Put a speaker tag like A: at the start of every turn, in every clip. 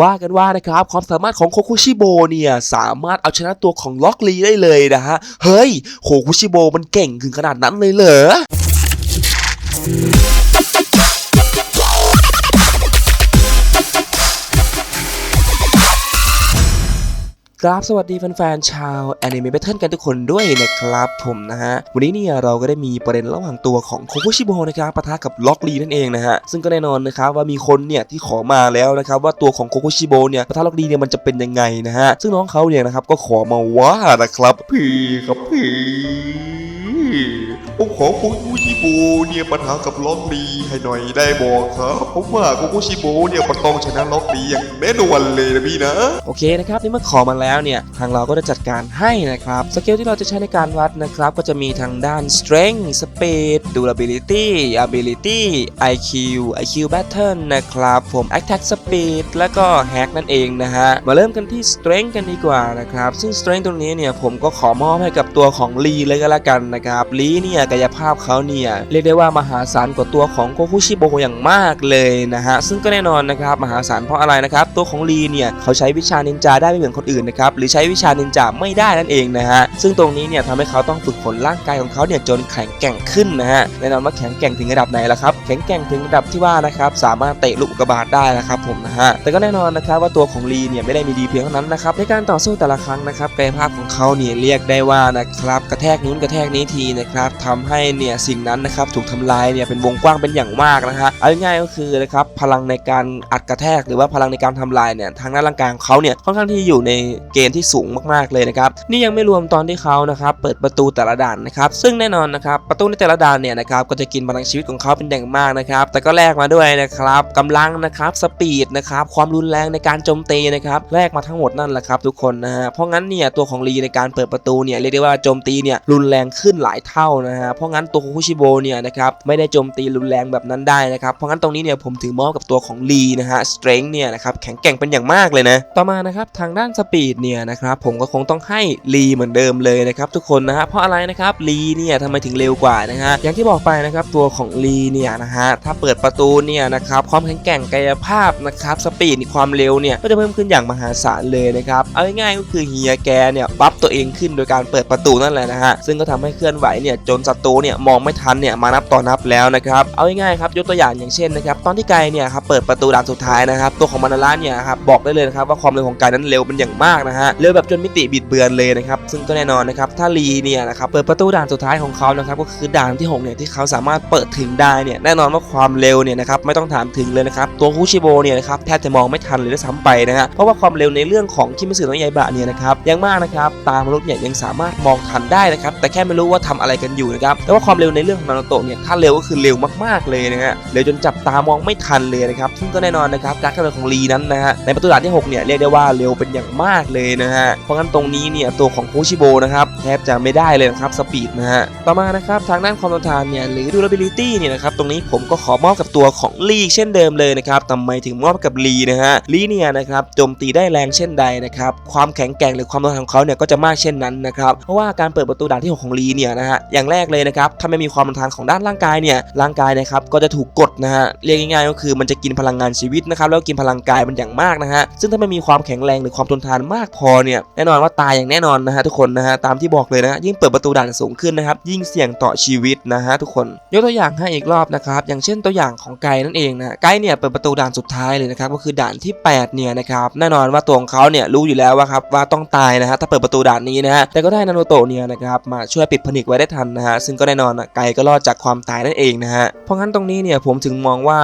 A: ว่ากันว่านะครับความสามารถของโคคุชิโบเนี่ยสามารถเอาชนะตัวของล็อกลีได้เลยนะฮะ เฮ้ยโคคุชิโบมันเก่งถึงขนาดนั้นเลยเหรอ ครับสวัสดีแฟนๆชาวแอนิเมะเบทเทิลกันทุกคนด้วยนะครับผมนะฮะวันนี้เนี่ยเราก็ได้มีประเด็นระหว่างตัวของโคคุชิโบนะครับปะทะกับล็อกลีนั่นเองนะฮะซึ่งก็แน่นอนนะครับว่ามีคนเนี่ยที่ขอมาแล้วนะครับว่าตัวของโคคุชิโบเนี่ยปะทะล็อกลีเนี่ยมันจะเป็นยังไงนะฮะซึ่งน้องเขาเนี่ยนะครับก็ขอมาว่านะครับพี่ครับพี่ ผมขอโคคุชิโบเนี่ยปะทะกับล็อกลีให้หน่อยได้บอกครับผมว่าโคคุชิโบเนี่ยมันต้องชนะล็อกลีอย่างแน่นอนเลยนะพี่นะ โอเคนะครับนี่เมื่อขอมาแล้วเนี่ยทางเราก็จะจัดการให้นะครับสเกลที่เราจะใช้ในการวัดนะครับก็จะมีทางด้าน strength speed durability ability IQ IQ pattern นะครับผม attack speed แล้วก็ hack นั่นเองนะฮะมาเริ่มกันที่ strength กันดีกว่านะครับซึ่ง strength ตรงนี้เนี่ยผมก็ขอมอบให้กับตัวของลีเลยก็แล้วกันนะครับลีเนี่ยกายภาพเขาเนี่ยเรียกได้ว่ามหาศาลกว่าตัวของโคคุชิโบอย่างมากเลยนะฮะซึ่งก็แน่นอนนะครับมหาศาลเพราะอะไรนะครับตัวของลีเนี่ยเขาใช้วิชานินจาได้ไม่เหมือนคนอื่นนะครับหรือใช้วิชานินจาไม่ได้นั่นเองนะฮะซึ่งตรงนี้เนี่ยทำให้เขาต้องฝึกฝนร่างกายของเขาเนี่ยจนแข็งแกร่งขึ้นนะฮะแน่นอนว่าแข็งแกร่งถึงระดับไหนล่ะครับแข็งแกร่งถึงระดับที่ว่านะครับสามารถเตะลูกกกาบาตได้นะครับผมนะฮะแต่ก็แน่นอนนะครับว่าตัวของลีเนี่ยไม่ได้มีดีเพียงเท่านั้นนะครับในการต่อสู้แต่ละครั้งนะครับกายภาพของเขาเนี่ยเรียกได้ว่านะครับกระแทกนู้นกระแทกนี้ทีนะครับททำให้เนี่ยสิ่งนั้นนะครับถูกทำลายเนี่ยเป็นวงกว้างเป็นอย่างมากนะฮะเอาง่ายก็คือนะครับพลังในการอัดกระแทกหรือว่าพลังในการทำลายเนี่ยทางด้านร่างกายของเขาเนี่ยค่อนข้างที่อยู่ในเกณฑ์ที่สูงมากๆเลยนะครับนี่ยังไม่รวมตอนที่เขานะครับเปิดประตูแต่ละด่านนะครับซึ่งแน่นอนนะครับประตูในแต่ละด่านเนี่ยนะครับก็จะกินพลังชีวิตของเขาเป็นอย่างมากนะครับแต่ก็แลกมาด้วยนะครับกำลังนะครับสปีดนะครับความรุนแรงในการโจมตีนะครับแลกมาทั้งหมดนั่นแหละครับทุกคนนะฮะเพราะงั้นเนี่ยตัวของลีในการเปิดประตูเนี่ยเรียกได้ว่าโจมตีเนี่ยรุนแรงขึ้นหลายเท่านะฮะเพราะงั้นตัวคุชิโบเนี่ยนะครับไม่ได้โจมตีรุนแรงแบบนั้นได้นะครับเพราะงั้นตรงนี้เนี่ยผมถือมอบกับตัวของลีนะฮะ strength เนี่ยนะครับแข็งแกร่งเป็นอย่างมากเลยนะต่อมานะครับทางด้านสปีดเนี่ยนะครับผมก็คงต้องให้ลีเหมือนเดิมเลยนะครับทุกคนนะฮะเพราะอะไรนะครับลีเนี่ยทำไมถึงเร็วกว่านะฮะอย่างที่บอกไปนะครับตัวของลีเนี่ยนะฮะถ้าเปิดประตูเนี่ยนะครับความแข็งแกร่งกายภาพนะครับสปีดความเร็วเนี่ยก็จะเพิ่มขึ้นอย่างมหาศาลเลยนะครับเอาง่ายๆก็คือเฮียแกเนี่ยบัฟตัวเองขึ้นโดยการเปิดประตูนั่นแหละนะฮะซึ่งก็ทำให้เคลื่อนไหวเนี่ยจนศัตรูเนี่ยมองไม่ทันเนี่ยมานับต่อนับแล้วนะครับเอาง่ายๆครับยกตัวอย่างอย่างเช่นนะครับตอนที่ไกเนี่ยครับเปิดประตูด่านสุดท้ายนะครับตัวของมานาระเนี่ยครับบอกได้เลยนะครับว่าความเร็วของไกนั้นเร็วเป็นอย่างมากนะฮะเร็วแบบจนมิติบิดเบือนเลยนะครับซึ่งก็แน่นอนนะครับถ้าลีเนี่ยนะครับเปิดประตูด่านสุดท้ายของเขานะครับก็คือด่านที่หกเนี่ยที่เขาสามารถเปิดถึงได้เนี่ยแน่นอนว่าความเร็วเนี่ยนะครับไม่ต้องถามถึงเลยนะครับตัวคุชิโบเนี่ยนะครับแทบจะมองไม่ทันเลยด้วยซ้ำไปนะฮะเพราะว่าความเร็วในเรื่องของคิมิสึโนะยายบะเนี่ยนะครับยังมากนะครับตามมนุษย์เนี่ยยังสามารถมองทันได้นะครับแต่แค่ไม่รู้ว่าทำอะไรกันอยู่นะครับแต่ว่าความเร็วในเรื่องของนารูโตะเนี่ยถ้าเร็วก็คือเร็วมากๆเลยนะฮะเร็วจนจับตามองไม่ทันเลยนะครับซึ่งก็แน่นอนนะครับการกระโดดของลีนั้นนะฮะในประตูด่านที่หกเนี่ยเรียกได้ว่าเร็วเป็นอย่างมากเลยนะฮะเพราะงั้นตรงนี้เนี่ยตัวของโคชิโบนะครับแทบจะไม่ได้เลยนะครับสปีดนะฮะต่อมานะครับทางด้านความทนทานเนี่ยหรือ durability เนี่ยนะครับตรงนี้ผมก็ขอมอบกับตัวของลีเช่นเดิมเลยนะครับทำไมถึงมอบกับลีนะฮะลีเนี่ยนะครับโจมตีได้แรงเช่นใดนะครับความแข็งแกร่งหรือความทนทานของเขาเนี่ยก็จะมากเช่นนั้นนะครับเพราะว่าการเปิดประตูด่านที่หกของลีเนี่ยนะฮะอย่างแรกเลยนะครับถ้าไม่มีความทนทานของด้านร่างกายเนี่ยร่างกายนะครับก็จะถูกกดนะฮะเรียกง่ายๆก็คือมันจะกินพลังงานชีวิตนะครับแล้วกินพลังกายมันอย่างมากนะฮะซึ่งถ้าไม่มีความแข็งแรงหรือความทนทานมากพอเนี่ยแน่นอนว่าตายอย่างแน่นอนนะฮะทุกคนนะฮะตามที่บอกเลยนะฮะยิ่งเปิดประตูด่านสูงขึ้นนะครับยิ่งเสี่ยงต่อชีวิตนะฮะทุกคนยกตัวอย่างให้อีกรอบนะครับอย่างเช่นตัวอย่างของไกนั่นเองนะไกเนี่ยเปิดประตูด่านสุดท้ายเลยนะครับก็คือด่านที่แปดเนี่ยนะครับแน่นอนว่าตัวของเขาเนี่ยรู้อยู่แล้วว่าครับว่าต้องตายนะฮะถ้าเปิดประตูด่านนี้นะฮะแต่ก็ได้นารูโตะเนี่ยนะครับมาช่วยปิดผนึกไว้ได้ทันนะฮะซึ่งก็แน่นอนไกก็รอดจากความตายนั่นเองนะฮะ เพราะงั้นตรงนี้เนี่ยผมถึงมองว่า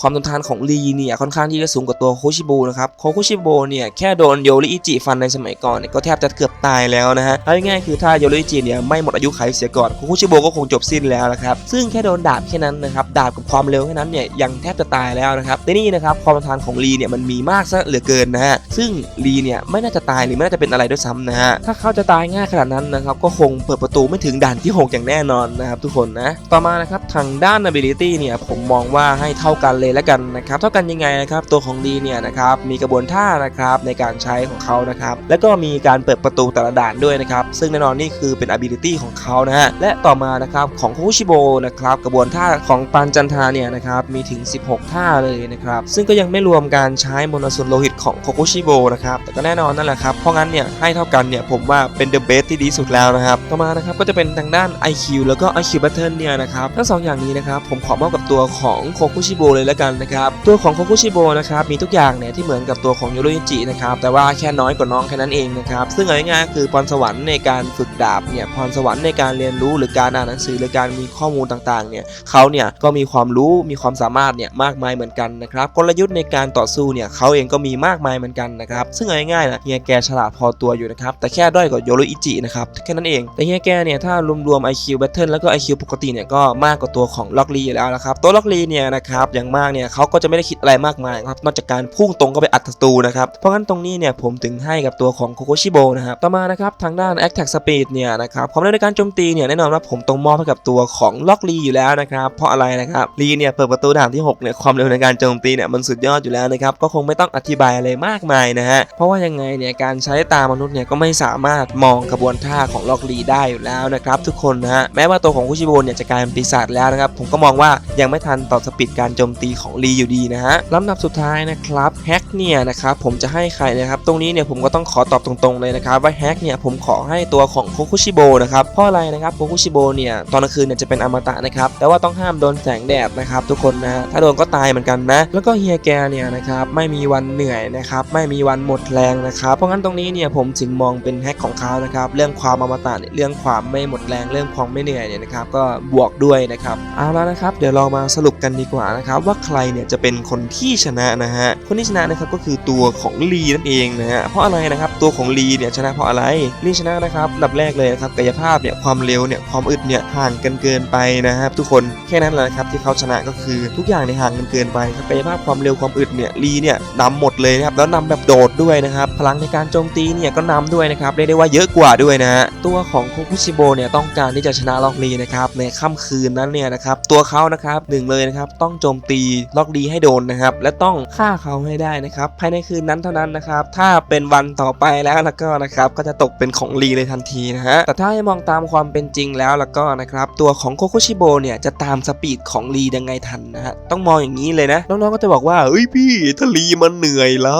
A: ความทนทานของลีเนี่ยค่อนข้างที่จะสูงกว่าตัวโคชิโบนะครับ โคชิโบเนี่ยแค่โดนโยริอิจิฟันในสมัยก่อนเนี่ยก็แทบจะเกือบตายแล้วนะฮะเอาง่ายๆคือถ้าโยริอิจิเนี่ยไม่หมดอายุไขเสียก่อนโคชิโบก็คงจบสิ้นแล้วนะครับ ซึ่งแค่โดนดาบแค่นั้นนะครับ ดาบกับความเร็วแค่นั้นเนี่ยยังแทบจะตายแล้วนะครับแต่นี่นะครับความทนทานของลีเนี่ยมันมีมากซะเหลือเกินนะฮะ ซึ่งลีเนี่ยไม่น่าจะตายหรือไม่น่าจะเป็นอะไรด้วยซ้ำนะฮะ ถ้าเขาจะตายง่ายขนาดนั้นนะครับก็คงเปิดประตูไม่ถึงด่านที่หกอย่างแน่น่นอนนะครับทุกคนนะ ต่อมานะครับทางด้าน ability เนี่ยผมมองว่าให้เท่ากันเลยแล้วกันนะครับเท่ากันยังไงนะครับตัวของดีเนี่ยนะครับมีกระบวนท่านะครับในการใช้ของเขานะครับแล้วก็มีการเปิดประตูแต่ละด่านด้วยนะครับซึ่งแน่นอนนี่คือเป็น ability ของเขานะฮะและต่อมานะครับของโคชิโบนะครับกระบวนท่าของปันจันทาเนี่ยนะครับมีถึง 16 ท่าเลยนะครับซึ่งก็ยังไม่รวมการใช้มนโซนโลหิตของโคคุชิโบนะครับแต่ก็แน่นอนนั่นแหละครับเพราะงั้นเนี่ยให้เท่ากันเนี่ยผมว่าเป็นเดอะเบสที่ดีสุดแล้วนะครับต่อมานะครับก็จะเป็นทางด้าน IQ แล้วก็ IQ Battle เนี่ยนะครับทั้งสองอย่างนี้นะครับผมขอมอบกับตัวของโคคุชิโบเลยแล้วกันนะครับตัวของโคคุชิโบนะครับมีทุกอย่างเนี่ยที่เหมือนกับตัวของโยโรอิจินะครับแต่ว่าแค่น้อยกว่าน้องแค่นั้นเองนะครับซึ่งง่ายๆคือพรสวรรค์ในการฝึกดาบเนี่ยพรสวรรค์ในการเรียนรู้หรือการอ่านหนังสือหรือการมีข้อมูลต่างๆเนี่ยเขาเนี่ยก็มีความรู้มีความสามารถเนี่ยมากมายเหมือนกันนะครับกลยุทธ์ในการต่อสู้เนี่ยเขาเองก็มีมากมายเหมือนกันนะครับซึ่งง่ายๆนะเฮียแกฉลาดพอตัวอยู่นะครับแต่แค่ด้อยกว่าโยโรอิจินะครับแค่นั้นเองแต่เฮียแกเนี่ยถ้ารวมๆ IQ Battle แล้วก็ IQ ปกติเนี่ยก็มากกว่าตัวของล็อกลีอยู่แล้วนะครับตัวล็อกลีเนี่ยนะครับอย่างมากเนี่ยเขาก็จะไม่ได้คิดอะไรมากมายครับนอกจากการพุ่งตรงก็ไปอัดศัตรูนะครับเพราะงั้นตรงนี้เนี่ยผมถึงให้กับตัวของโคโคชิโบนะครับต่อมานะครับทางด้าน Attack Speed เนี่ยนะครับความเร็วในการโจมตีเนี่ยแน่นอนว่าผมต้องมอบให้กับตัวของล็อกลีอยู่แล้วนะครับเพราะอะไรนะครับลีเนี่ยเปิดประตูด่านที่6เนี่ยความเร็วในการโจมตีเนี่ยมันสุดยอดอยู่แล้วนะครับก็คงไม่ต้องอธิบายอะไรมากมายนะฮะเพราะว่ายังไงเนี่ยการใช้ตามนุษย์เนี่ยก็ไม่สามารถมองกระบวนท่าของล็อกลีได้อยู่แล้วนะครับทุกคนนะฮะแม้ว่าตัวของคุชิโบเนี่ยจะกลายเป็นปีศาจแล้วนะครับ ผมก็มองว่ายังไม่ทันต่อสปีดการโจมตีของลีอยู่ดีนะฮะลำดับสุดท้ายนะครับแฮกเนี่ยนะครับผมจะให้ใครนะครับตรงนี้เนี่ยผมก็ต้องขอตอบตรงๆเลยนะครับว่าแฮกเนี่ยผมขอให้ตัวของโคคุชิโบนะครับเพราะอะไรนะครับโคคุชิโบเนี่ยตอนกลางคืนเนี่ยจะเป็นอมตะนะครับแต่ว่าต้องห้ามโดนแสงแดดนะครับทุกคนนะถ้าโดนก็ตายเหมือนกันนะ แล้วก็เฮียแกเนี่ยนะครับไม่มีวันเหนื่อยนะครับไม่มีวันหมดแรงนะครับเพราะงั้นตรงนี้เนี่ยผมถึงมองเป็นแฮกของเขานะครับเรื่องความอมตะเรื่องความไม่หมดแรงเรื่องความไม่เหนื่อยเนี่ยนะครับก็บวกด้วยนะครับเอาแล้วนะครับ เดี๋ยวเรามาสรุปกันดีกว่านะครับว่าใครเนี่ยจะเป็นคนที่ชนะนะฮะคนที่ชนะนะครับก็คือตัวของลีนั่นเองนะฮะเพราะอะไรนะครับตัวของลีเนี่ยชนะเพราะอะไรลีชนะนะครับดับแรกเลยนะครับกายภาพเนี่ยความเร็วเนี่ยความอึดเนี่ยห่างกันเกินไปนะครับทุกคนแค่นั้นแหละครับที่เขาชนะก็คือทุกอย่างในห่างกันเกินไปครับกายภาพความเร็วความอึดเนี่ยลีเนี่ยนำหมดเลยนะครับแล้วนำแบบโดดด้วยนะครับพลังในการโจมตีเนี่ยก็นำด้วยนะครับเรียกได้ว่าเยอะกว่าด้วยนะฮะตัวของโคคุชิโบเนี่ยต้องการที่จะชนะล็อกลีนะครับในค่ำคืนนั้นเนี่ยนะครับตัวเขานะครับหนึ่งเลยนะครับต้องโจมตีล็อกลีให้โดนนะครับและต้องฆ่าเขาให้ได้นะครับภายในคืนนั้นเท่านั้นนะครับถ้าเป็นวันต่อไปแล้วแล้วก็นะครับก็จะตกเป็นของลีเลยทันทีนะฮะแต่ถ้าให้มองตามความเป็นจริงแล้วแล้วก็นะครับตัวของโคคุชิโบเนี่ยจะตามสปีดของลียังไงทันนะฮะต้องมองอย่างนี้เลยนะน้องๆก็จะบอกว่าเอ้ยพี่ถ้าลีมันเหนื่อยล่ะ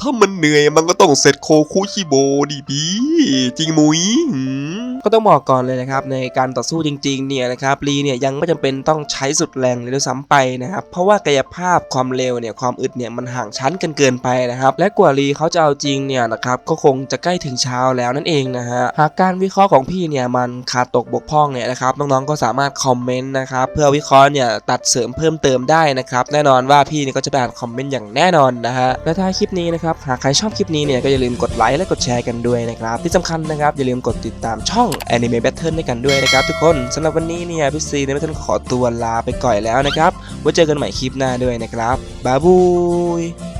A: ถ้ามันเหนื่อยมันก็ต้องเสร็จโคคุชิโบดีพี่จริงมุ้ยหืม ก็ต้องบอกก่อนเลยนะครับในการต่อสู้จริงๆเนี่ยนะครับลีเนี่ยยังไม่จำเป็นต้องใช้สุดแรงเลยด้วยซ้ำไปนะครับเพราะว่ากายภาพความเร็วเนี่ยความอึดเนี่ยมันห่างชั้นกันเกินไปนะครับและกว่าลีเขาจะเอาจริงเนี่ยนะครับก็คงจะใกล้ถึงเช้าแล้วนั่นเองนะฮะหากการวิเคราะห์ของพี่เนี่ยมันขาดตกบกพร่องเนี่ยนะครับน้องๆก็สามารถคอมเมนต์นะครับเพื่อวิเคราะห์เนี่ยตัดเสริมเพิ่มเติมได้นะครับแน่นอนว่าพี่เนี่ยก็จะไปอ่านคอมเมนต์อย่างแน่นอนนะฮะและถ้าคลิปนี้นะครับหากใครชอบคลิปนี้เนี่ยก็อย่าลืมกดไลค์และกดแชร์กันด้วยนะครับที่สำคัญนะครับอย่าลืมกดติดตามช่อง Anime Battle ด้วยกันด้วยนะครับทุกคนสำหรับวันนี้เนี่ยพี่ซีใน Battle ขอตัวลาไปก่อนแล้วนะครับไว้เจอกันใหม่คลิปหน้าด้วยนะครับบ๊ายบาย